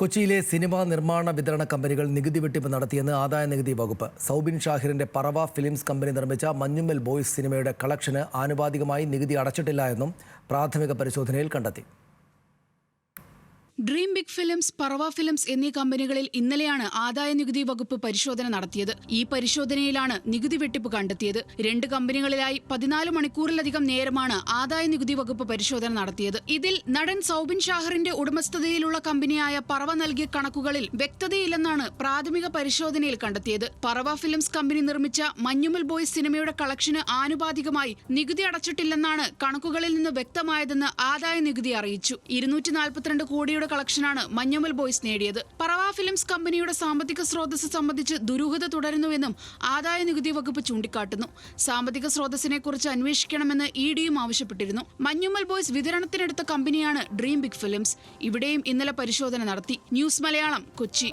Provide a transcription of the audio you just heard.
കൊച്ചിയിലെ സിനിമാ നിർമ്മാണ വിതരണ കമ്പനികൾ നികുതി വെട്ടിപ്പ് നടത്തിയെന്ന് ആദായ നികുതി വകുപ്പ്. സൗബിൻ ഷാഹിറിന്റെ പറവ ഫിലിംസ് കമ്പനി നിർമ്മിച്ച മഞ്ഞുമ്മൽ ബോയ്സ് സിനിമയുടെ കളക്ഷന് ആനുപാതികമായി നികുതി അടച്ചിട്ടില്ല എന്നും പ്രാഥമിക പരിശോധനയിൽ കണ്ടെത്തി. Dream big films Parava films എന്നീ കമ്പനികളിൽ ഇന്നലെയാണ് ആദായ നികുതി വകുപ്പ് പരിശോധന നടത്തിയത്. ഈ പരിശോധനയിലാണ് നികുതി വെട്ടിപ്പ് കണ്ടെത്തിയത്. രണ്ട് കമ്പനികളിലായി പതിനാല് മണിക്കൂറിലധികം നേരമാണ് ആദായ നികുതി വകുപ്പ് പരിശോധന നടത്തിയത്. ഇതിൽ നടൻ സൗബിൻ ഷാഹറിന്റെ ഉടമസ്ഥതയിലുള്ള കമ്പനിയായ പറവ നൽകിയ കണക്കുകളിൽ വ്യക്തതയില്ലെന്നാണ് പ്രാഥമിക പരിശോധനയിൽ കണ്ടെത്തിയത്. പറവ ഫിലിംസ് കമ്പനി നിർമ്മിച്ച മഞ്ഞുമൽ ബോയ്സ് സിനിമയുടെ കളക്ഷന് ആനുപാതികമായി നികുതി അടച്ചിട്ടില്ലെന്നാണ് കണക്കുകളിൽ നിന്ന് വ്യക്തമായതെന്ന് ആദായ നികുതി അറിയിച്ചു. ഇരുന്നൂറ്റി കോടിയുടെ കളക്ഷനാണ് മഞ്ഞുമൽ ബോയ്സ് നേടിയത്. പറവ ഫിലിംസ് കമ്പനിയുടെ സാമ്പത്തിക സ്രോതസ് സംബന്ധിച്ച് ദുരൂഹത തുടരുന്നുവെന്നും ആദായ നികുതി വകുപ്പ് ചൂണ്ടിക്കാട്ടുന്നു. സാമ്പത്തിക സ്രോതസ്സിനെ കുറിച്ച് അന്വേഷിക്കണമെന്ന് ഇ ഡിയും ആവശ്യപ്പെട്ടിരുന്നു. മഞ്ഞുമൽ ബോയ്സ് വിതരണത്തിനെടുത്ത കമ്പനിയാണ് ഡ്രീം ബിഗ് ഫിലിംസ്. ഇവിടെയും ഇന്നലെ പരിശോധന നടത്തി. ന്യൂസ് മലയാളം കൊച്ചി.